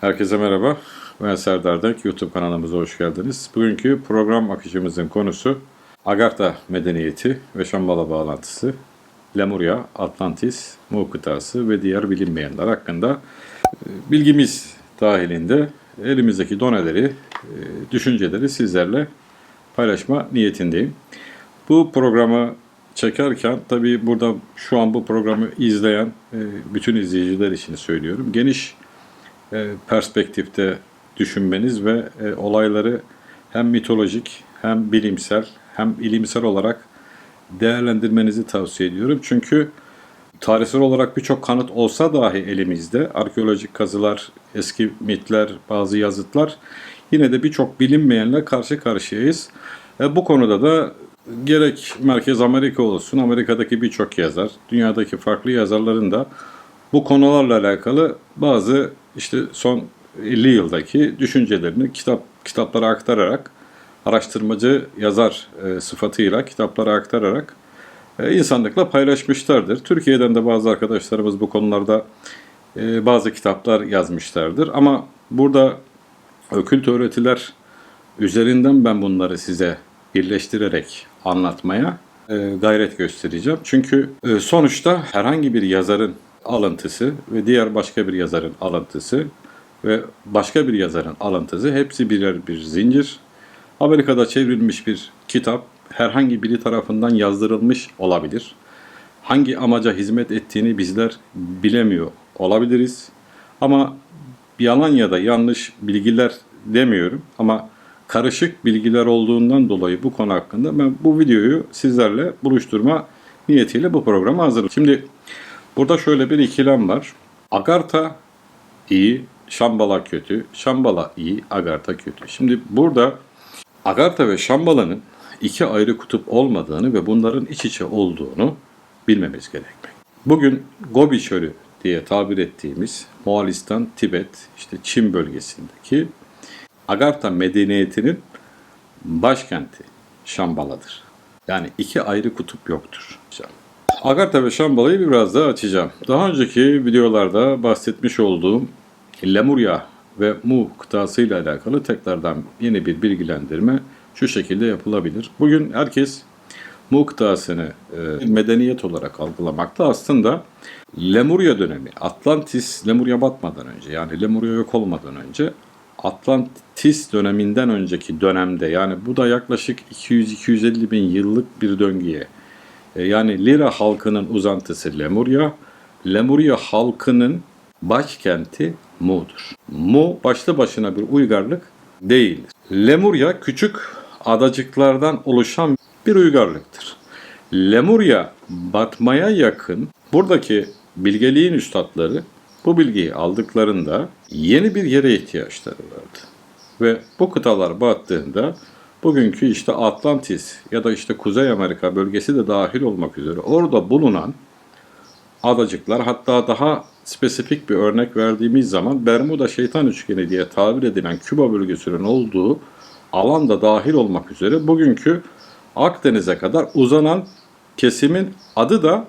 Herkese merhaba. Ben Serdar Denk. YouTube kanalımıza hoş geldiniz. Bugünkü program akışımızın konusu Agartha medeniyeti ve Şambala bağlantısı, Lemuria, Atlantis, Mu kıtası ve diğer bilinmeyenler hakkında e, bilgimiz dahilinde elimizdeki doneleri, e, düşünceleri sizlerle paylaşma niyetindeyim. Bu programı çekerken tabii burada şu an bu programı izleyen e, bütün izleyiciler için söylüyorum. Geniş perspektifte düşünmeniz ve e, olayları hem mitolojik hem bilimsel hem ilimsel olarak değerlendirmenizi tavsiye ediyorum. Çünkü tarihsel olarak birçok kanıt olsa dahi elimizde arkeolojik kazılar, eski mitler, bazı yazıtlar yine de birçok bilinmeyenle karşı karşıyayız. E, bu konuda da gerek Merkez Amerika olsun, Amerika'daki birçok yazar, dünyadaki farklı yazarların da bu konularla alakalı bazı işte son 50 yıldaki düşüncelerini kitap kitaplara aktararak araştırmacı yazar e, sıfatıyla kitaplara aktararak e, insanlıkla paylaşmışlardır. Türkiye'den de bazı arkadaşlarımız bu konularda e, bazı kitaplar yazmışlardır. Ama burada okült öğretiler üzerinden ben bunları size birleştirerek anlatmaya e, gayret göstereceğim. Çünkü e, sonuçta herhangi bir yazarın alıntısı ve diğer başka bir yazarın alıntısı ve başka bir yazarın alıntısı hepsi birer bir zincir. Amerika'da çevrilmiş bir kitap herhangi biri tarafından yazdırılmış olabilir. Hangi amaca hizmet ettiğini bizler bilemiyor olabiliriz. Ama yalan ya da yanlış bilgiler demiyorum ama karışık bilgiler olduğundan dolayı bu konu hakkında ben bu videoyu sizlerle buluşturma niyetiyle bu programı hazırladım. Şimdi burada şöyle bir ikilem var. Agartha iyi, Şambala kötü, Şambala iyi, Agartha kötü. Şimdi burada Agartha ve Şambala'nın iki ayrı kutup olmadığını ve bunların iç içe olduğunu bilmemiz gerekmek. Bugün Gobi Çölü diye tabir ettiğimiz Moğolistan, Tibet, işte Çin bölgesindeki Agartha medeniyetinin başkenti Şambala'dır. Yani iki ayrı kutup yoktur. Agartha ve Şambala'yı biraz daha açacağım. Daha önceki videolarda bahsetmiş olduğum Lemuria ve Mu kıtasıyla alakalı tekrardan yeni bir bilgilendirme şu şekilde yapılabilir. Bugün herkes Mu kıtasını e, medeniyet olarak algılamakta aslında Lemuria dönemi, Atlantis, Lemuria batmadan önce yani Lemuria yok olmadan önce Atlantis döneminden önceki dönemde yani bu da yaklaşık 200-250 bin yıllık bir döngüye yani Lira halkının uzantısı Lemuria, Lemuria halkının başkenti Mu'dur. Mu başlı başına bir uygarlık değildir. Lemuria küçük adacıklardan oluşan bir uygarlıktır. Lemuria batmaya yakın buradaki bilgeliğin üstadları bu bilgiyi aldıklarında yeni bir yere ihtiyaçları vardı. Ve bu kıtalar battığında bugünkü işte Atlantis ya da işte Kuzey Amerika bölgesi de dahil olmak üzere orada bulunan adacıklar hatta daha spesifik bir örnek verdiğimiz zaman Bermuda şeytan üçgeni diye tabir edilen Küba bölgesinin olduğu alan da dahil olmak üzere bugünkü Akdeniz'e kadar uzanan kesimin adı da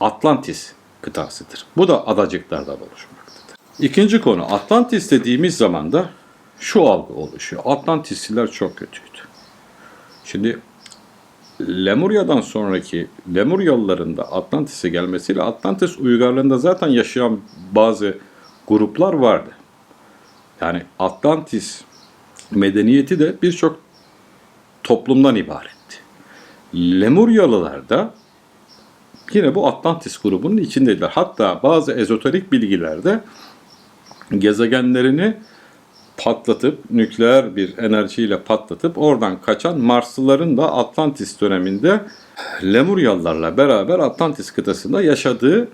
Atlantis kıtasıdır. Bu da adacıklardan oluşmaktadır. İkinci konu Atlantis dediğimiz zaman da şu algı oluşuyor. Atlantisliler çok kötüydü. Şimdi Lemurya'dan sonraki Lemuryalıların da Atlantis'e gelmesiyle Atlantis uygarlığında zaten yaşayan bazı gruplar vardı. Yani Atlantis medeniyeti de birçok toplumdan ibaretti. Lemuryalılar da yine bu Atlantis grubunun içindeydiler. Hatta bazı ezoterik bilgilerde gezegenlerini patlatıp nükleer bir enerjiyle patlatıp oradan kaçan Marslıların da Atlantis döneminde Lemuryalılarla beraber Atlantis kıtasında yaşadığı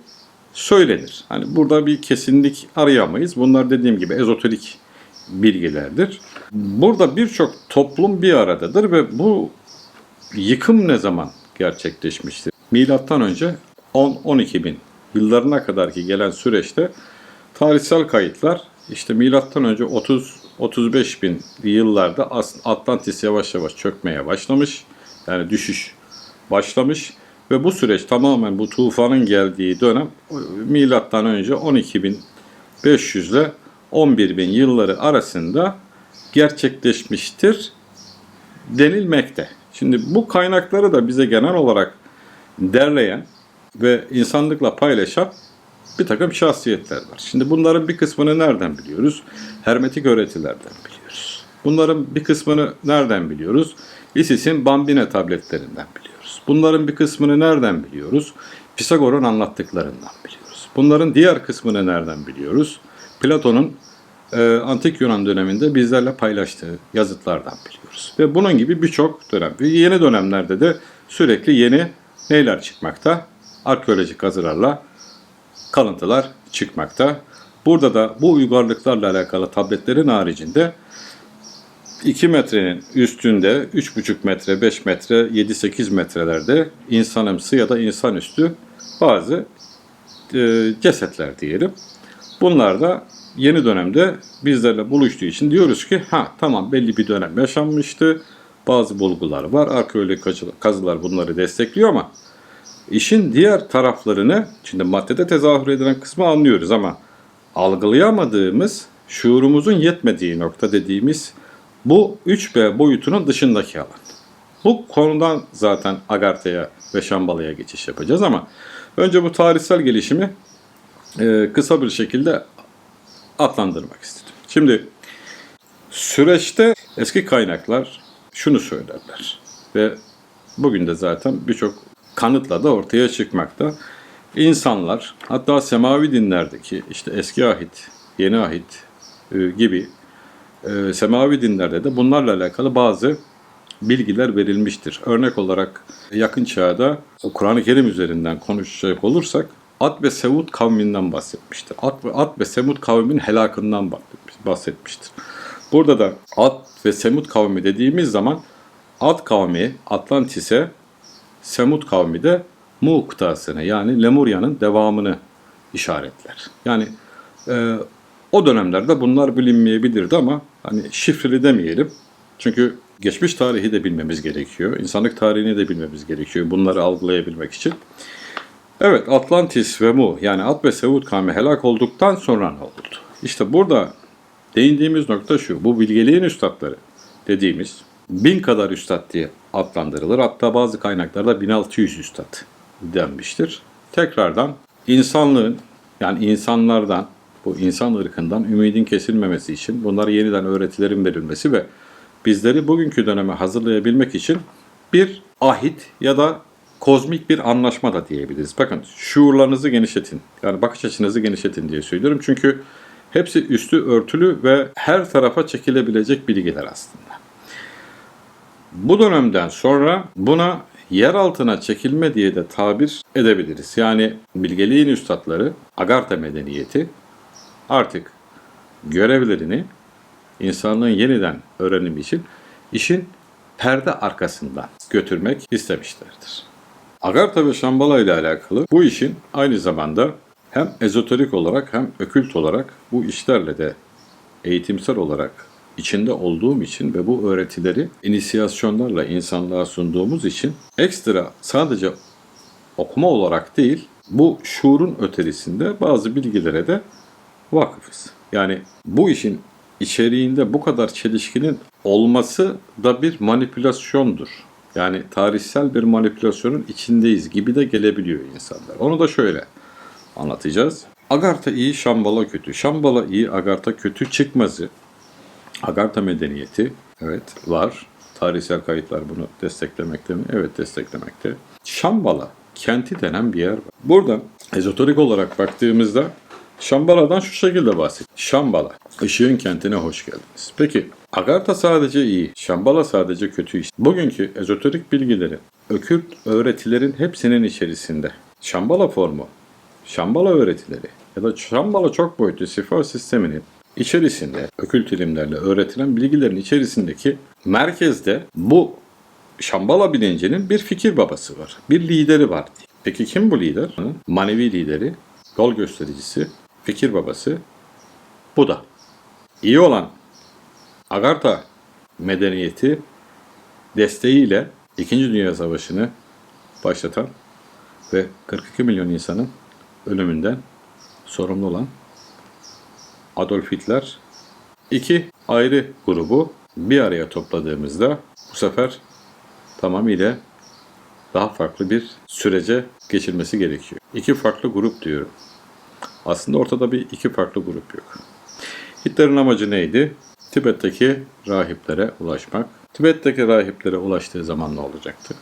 söylenir. Hani burada bir kesinlik arayamayız. Bunlar dediğim gibi ezoterik bilgilerdir. Burada birçok toplum bir aradadır ve bu yıkım ne zaman gerçekleşmiştir? Milattan önce 10-12 bin yıllarına kadar ki gelen süreçte tarihsel kayıtlar işte milattan önce 30-35 bin yıllarda Atlantis yavaş yavaş çökmeye başlamış. Yani düşüş başlamış ve bu süreç tamamen bu tufanın geldiği dönem milattan önce 12.500 ile 11 bin yılları arasında gerçekleşmiştir denilmekte. Şimdi bu kaynakları da bize genel olarak derleyen ve insanlıkla paylaşan bir takım şahsiyetler var. Şimdi bunların bir kısmını nereden biliyoruz? Hermetik öğretilerden biliyoruz. Bunların bir kısmını nereden biliyoruz? ISIS'in Bambine tabletlerinden biliyoruz. Bunların bir kısmını nereden biliyoruz? Pisagor'un anlattıklarından biliyoruz. Bunların diğer kısmını nereden biliyoruz? Platon'un e, Antik Yunan döneminde bizlerle paylaştığı yazıtlardan biliyoruz. Ve bunun gibi birçok dönem. Yeni dönemlerde de sürekli yeni neyler çıkmakta? Arkeolojik kazılarla kalıntılar çıkmakta. Burada da bu uygarlıklarla alakalı tabletlerin haricinde 2 metrenin üstünde 3,5 metre, 5 metre, 7-8 metrelerde insanımsı ya da insanüstü bazı e, cesetler diyelim. Bunlar da yeni dönemde bizlerle buluştuğu için diyoruz ki ha tamam belli bir dönem yaşanmıştı. Bazı bulgular var. Arkeolojik kazı- kazılar bunları destekliyor ama işin diğer taraflarını şimdi maddede tezahür edilen kısmı anlıyoruz ama algılayamadığımız şuurumuzun yetmediği nokta dediğimiz bu 3B boyutunun dışındaki alan. Bu konudan zaten Agartha'ya ve Şambala'ya geçiş yapacağız ama önce bu tarihsel gelişimi e, kısa bir şekilde adlandırmak istedim. Şimdi süreçte eski kaynaklar şunu söylerler ve bugün de zaten birçok kanıtla da ortaya çıkmakta. İnsanlar hatta semavi dinlerdeki işte eski ahit, yeni ahit e, gibi e, semavi dinlerde de bunlarla alakalı bazı bilgiler verilmiştir. Örnek olarak yakın çağda Kur'an-ı Kerim üzerinden konuşacak olursak Ad ve Sevud kavminden bahsetmiştir. Ad ve, Ad ve Semud kavminin helakından bahsetmiş- bahsetmiştir. Burada da Ad ve Semud kavmi dediğimiz zaman Ad kavmi Atlantis'e, Semud kavmi de Mu kıtasını yani Lemurya'nın devamını işaretler. Yani e, o dönemlerde bunlar bilinmeyebilirdi ama hani şifreli demeyelim. Çünkü geçmiş tarihi de bilmemiz gerekiyor. İnsanlık tarihini de bilmemiz gerekiyor bunları algılayabilmek için. Evet Atlantis ve Mu yani Ad ve Sevud kavmi helak olduktan sonra ne oldu? İşte burada değindiğimiz nokta şu. Bu bilgeliğin üstadları dediğimiz bin kadar üstad diye adlandırılır. Hatta bazı kaynaklarda 1600 üstad denmiştir. Tekrardan insanlığın yani insanlardan bu insan ırkından ümidin kesilmemesi için bunlara yeniden öğretilerin verilmesi ve bizleri bugünkü döneme hazırlayabilmek için bir ahit ya da kozmik bir anlaşma da diyebiliriz. Bakın şuurlarınızı genişletin. Yani bakış açınızı genişletin diye söylüyorum. Çünkü hepsi üstü örtülü ve her tarafa çekilebilecek bilgiler aslında. Bu dönemden sonra buna yer altına çekilme diye de tabir edebiliriz. Yani bilgeliğin üstadları Agartha medeniyeti artık görevlerini insanlığın yeniden öğrenimi için işin perde arkasından götürmek istemişlerdir. Agartha ve Şambala ile alakalı bu işin aynı zamanda hem ezoterik olarak hem okült olarak bu işlerle de eğitimsel olarak içinde olduğum için ve bu öğretileri inisiyasyonlarla insanlığa sunduğumuz için ekstra sadece okuma olarak değil bu şuurun öterisinde bazı bilgilere de vakıfız. Yani bu işin içeriğinde bu kadar çelişkinin olması da bir manipülasyondur. Yani tarihsel bir manipülasyonun içindeyiz gibi de gelebiliyor insanlar. Onu da şöyle anlatacağız. Agartha iyi, Şambala kötü. Şambala iyi, Agartha kötü çıkmazı. Agartha medeniyeti evet var. Tarihsel kayıtlar bunu desteklemekte mi? Evet desteklemekte. Şambala kenti denen bir yer var. Burada ezoterik olarak baktığımızda Şambala'dan şu şekilde bahsediyor. Şambala, ışığın kentine hoş geldiniz. Peki, Agartha sadece iyi, Şambala sadece kötü iş. Bugünkü ezoterik bilgilerin, ökült öğretilerin hepsinin içerisinde Şambala formu, Şambala öğretileri ya da Şambala çok boyutlu şifa sisteminin içerisinde ökült ilimlerle öğretilen bilgilerin içerisindeki merkezde bu Şambala bilincinin bir fikir babası var. Bir lideri var. Peki kim bu lider? Manevi lideri, yol göstericisi, fikir babası Buda. İyi olan Agartha medeniyeti desteğiyle İkinci Dünya Savaşı'nı başlatan ve 42 milyon insanın ölümünden sorumlu olan Adolf Hitler iki ayrı grubu bir araya topladığımızda bu sefer tamamıyla daha farklı bir sürece geçilmesi gerekiyor. İki farklı grup diyorum. Aslında ortada bir iki farklı grup yok. Hitler'in amacı neydi? Tibet'teki rahiplere ulaşmak. Tibet'teki rahiplere ulaştığı zaman ne olacaktı?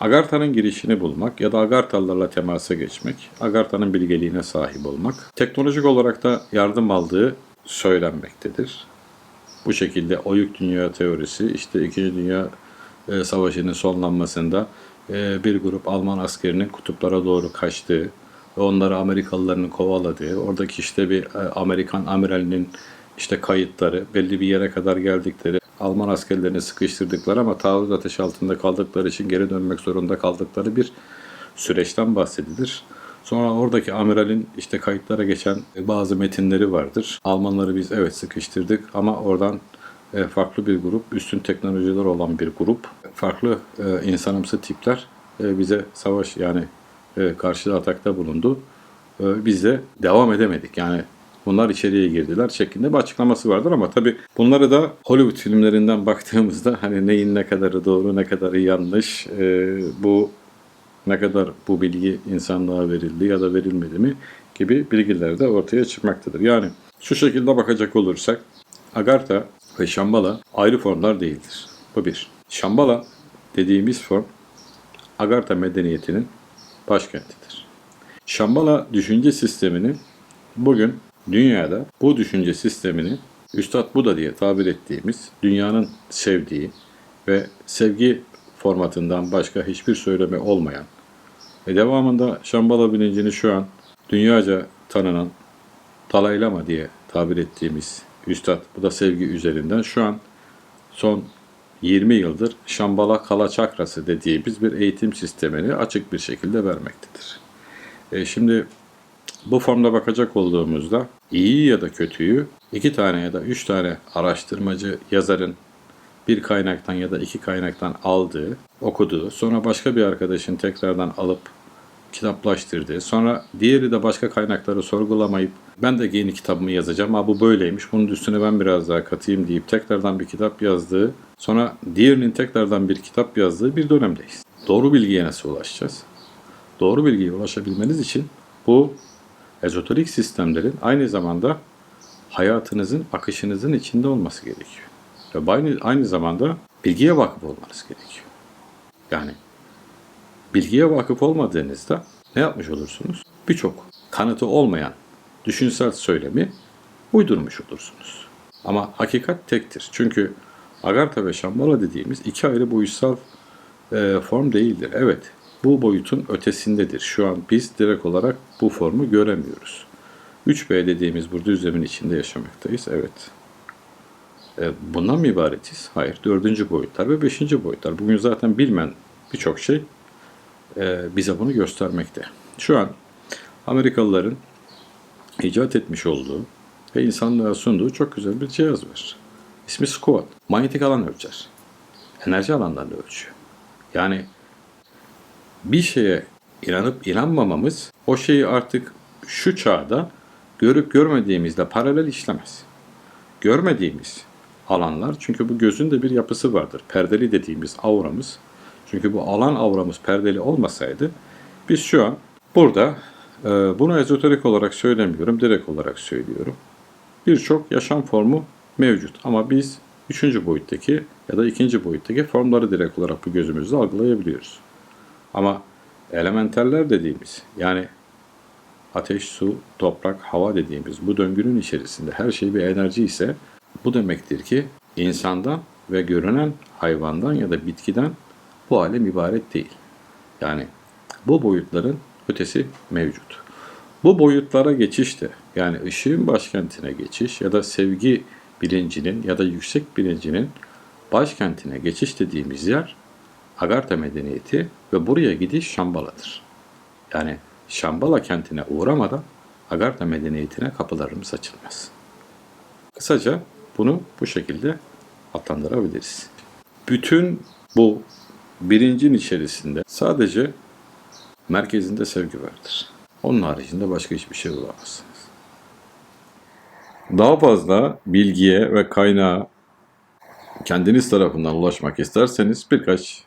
Agartha'nın girişini bulmak ya da Agarthalılarla temasa geçmek, Agartha'nın bilgeliğine sahip olmak, teknolojik olarak da yardım aldığı söylenmektedir. Bu şekilde oyuk dünya teorisi, işte 2. Dünya e, Savaşı'nın sonlanmasında e, bir grup Alman askerinin kutuplara doğru kaçtığı onları Amerikalıların kovaladığı, oradaki işte bir e, Amerikan amiralinin işte kayıtları, belli bir yere kadar geldikleri, Alman askerlerini sıkıştırdıkları ama taarruz ateşi altında kaldıkları için geri dönmek zorunda kaldıkları bir süreçten bahsedilir. Sonra oradaki amiralin işte kayıtlara geçen bazı metinleri vardır. Almanları biz evet sıkıştırdık ama oradan e, farklı bir grup, üstün teknolojiler olan bir grup, farklı e, insanımsı tipler e, bize savaş yani karşıda atakta bulundu. Biz de devam edemedik. Yani bunlar içeriye girdiler şeklinde bir açıklaması vardır ama tabi bunları da Hollywood filmlerinden baktığımızda hani neyin ne kadarı doğru ne kadarı yanlış e, bu ne kadar bu bilgi insanlığa verildi ya da verilmedi mi gibi bilgiler de ortaya çıkmaktadır. Yani şu şekilde bakacak olursak Agartha ve Şambala ayrı formlar değildir. Bu bir. Şambala dediğimiz form Agartha medeniyetinin başkentidir. Şambala düşünce sistemini bugün dünyada bu düşünce sistemini Üstad Buda diye tabir ettiğimiz dünyanın sevdiği ve sevgi formatından başka hiçbir söyleme olmayan ve devamında Şambala bilincini şu an dünyaca tanınan Dalai Lama diye tabir ettiğimiz Üstad bu da sevgi üzerinden şu an son 20 yıldır Şambala Kala Çakrası dediğimiz bir eğitim sistemini açık bir şekilde vermektedir. E şimdi bu formda bakacak olduğumuzda iyi ya da kötüyü iki tane ya da üç tane araştırmacı yazarın bir kaynaktan ya da iki kaynaktan aldığı, okuduğu, sonra başka bir arkadaşın tekrardan alıp kitaplaştırdığı, sonra diğeri de başka kaynakları sorgulamayıp ben de yeni kitabımı yazacağım, ha bu böyleymiş, bunun üstüne ben biraz daha katayım deyip tekrardan bir kitap yazdığı, sonra diğerinin tekrardan bir kitap yazdığı bir dönemdeyiz. Doğru bilgiye nasıl ulaşacağız? Doğru bilgiye ulaşabilmeniz için bu ezoterik sistemlerin aynı zamanda hayatınızın, akışınızın içinde olması gerekiyor. Ve aynı, aynı zamanda bilgiye vakıf olmanız gerekiyor. Yani bilgiye vakıf olmadığınızda ne yapmış olursunuz? Birçok kanıtı olmayan düşünsel söylemi uydurmuş olursunuz. Ama hakikat tektir. Çünkü Agartha ve Şambala dediğimiz iki ayrı boyutsal e, form değildir. Evet, bu boyutun ötesindedir. Şu an biz direkt olarak bu formu göremiyoruz. 3B dediğimiz bu düzlemin içinde yaşamaktayız. Evet. E, bundan mı ibaretiz? Hayır. Dördüncü boyutlar ve beşinci boyutlar. Bugün zaten bilmen birçok şey e, bize bunu göstermekte. Şu an Amerikalıların icat etmiş olduğu ve insanlığa sunduğu çok güzel bir cihaz var. İsmi SCOAT. Manyetik alan ölçer. Enerji alanlarını ölçüyor. Yani bir şeye inanıp inanmamamız o şeyi artık şu çağda görüp görmediğimizde paralel işlemez. Görmediğimiz alanlar çünkü bu gözün de bir yapısı vardır. Perdeli dediğimiz auramız. Çünkü bu alan auramız perdeli olmasaydı biz şu an burada e, bunu ezoterik olarak söylemiyorum, direkt olarak söylüyorum. Birçok yaşam formu mevcut ama biz üçüncü boyuttaki ya da ikinci boyuttaki formları direkt olarak bu gözümüzle algılayabiliyoruz. Ama elementaller dediğimiz yani ateş, su, toprak, hava dediğimiz bu döngünün içerisinde her şey bir enerji ise bu demektir ki insandan ve görünen hayvandan ya da bitkiden bu alem ibaret değil. Yani bu boyutların ötesi mevcut. Bu boyutlara geçiş de yani ışığın başkentine geçiş ya da sevgi bilincinin ya da yüksek bilincinin başkentine geçiş dediğimiz yer Agartha medeniyeti ve buraya gidiş Şambala'dır. Yani Şambala kentine uğramadan Agartha medeniyetine kapılarımız açılmaz. Kısaca bunu bu şekilde adlandırabiliriz. Bütün bu bilincin içerisinde sadece merkezinde sevgi vardır. Onun haricinde başka hiçbir şey bulamazsınız. Daha fazla bilgiye ve kaynağa kendiniz tarafından ulaşmak isterseniz birkaç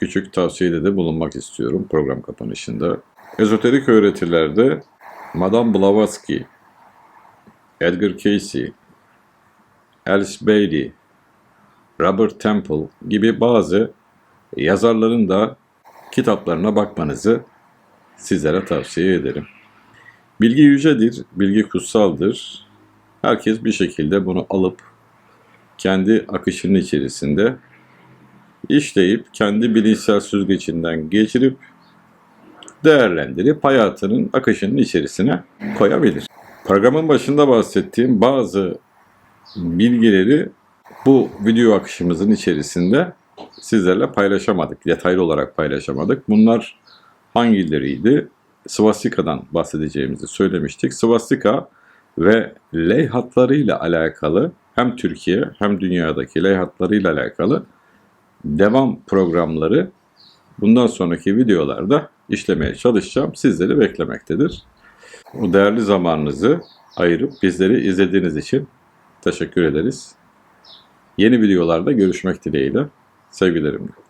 küçük tavsiyede de bulunmak istiyorum program kapanışında. Ezoterik öğretilerde Madame Blavatsky, Edgar Cayce, Alice Bailey, Robert Temple gibi bazı yazarların da kitaplarına bakmanızı sizlere tavsiye ederim. Bilgi yücedir, bilgi kutsaldır. Herkes bir şekilde bunu alıp kendi akışının içerisinde işleyip kendi bilinçsel süzgecinden geçirip değerlendirip hayatının akışının içerisine koyabilir. Programın başında bahsettiğim bazı bilgileri bu video akışımızın içerisinde sizlerle paylaşamadık. Detaylı olarak paylaşamadık. Bunlar hangileriydi? Svastika'dan bahsedeceğimizi söylemiştik. Svastika ve ley hatlarıyla alakalı hem Türkiye hem dünyadaki ley hatlarıyla alakalı devam programları bundan sonraki videolarda işlemeye çalışacağım. Sizleri beklemektedir. Bu değerli zamanınızı ayırıp bizleri izlediğiniz için teşekkür ederiz. Yeni videolarda görüşmek dileğiyle. Sevgilerimle.